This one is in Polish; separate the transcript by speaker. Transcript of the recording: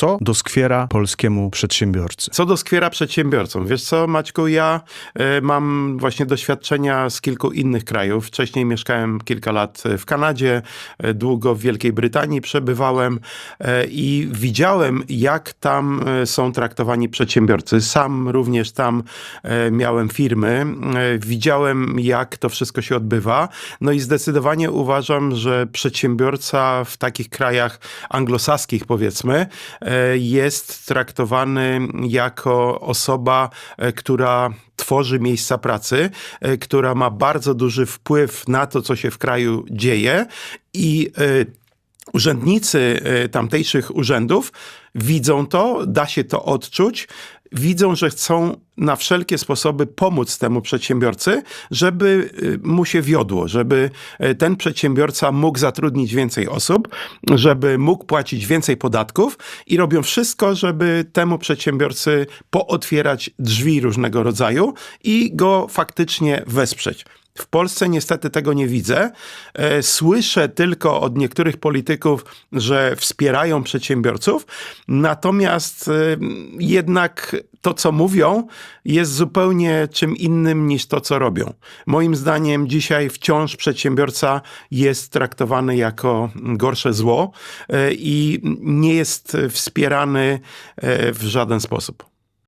Speaker 1: Co doskwiera polskiemu przedsiębiorcy?
Speaker 2: Co doskwiera przedsiębiorcom? Wiesz co, Maćku, ja e, mam właśnie doświadczenia z kilku innych krajów. Wcześniej mieszkałem kilka lat w Kanadzie, e, długo w Wielkiej Brytanii przebywałem e, i widziałem, jak tam e, są traktowani przedsiębiorcy. Sam również tam e, miałem firmy, e, widziałem, jak to wszystko się odbywa. No i zdecydowanie uważam, że przedsiębiorca w takich krajach anglosaskich, powiedzmy, e, jest traktowany jako osoba, e, która tworzy miejsca pracy, e, która ma bardzo duży wpływ na to, co się w kraju dzieje. I e, urzędnicy e, tamtejszych urzędów widzą to, da się to odczuć, widzą, że chcą na wszelkie sposoby pomóc temu przedsiębiorcy, żeby e, mu się wiodło, żeby e, ten przedsiębiorca mógł zatrudnić więcej osób, żeby mógł płacić więcej podatków i robią wszystko, żeby temu przedsiębiorcy pootwierać drzwi różnego rodzaju i go faktycznie wesprzeć. W Polsce niestety tego nie widzę. E, Słyszę tylko od niektórych polityków, że wspierają przedsiębiorców, natomiast e, jednak to, co mówią, jest zupełnie czym innym niż to, co robią. Moim zdaniem dzisiaj wciąż przedsiębiorca jest traktowany jako gorsze zło e, i nie jest wspierany w żaden sposób.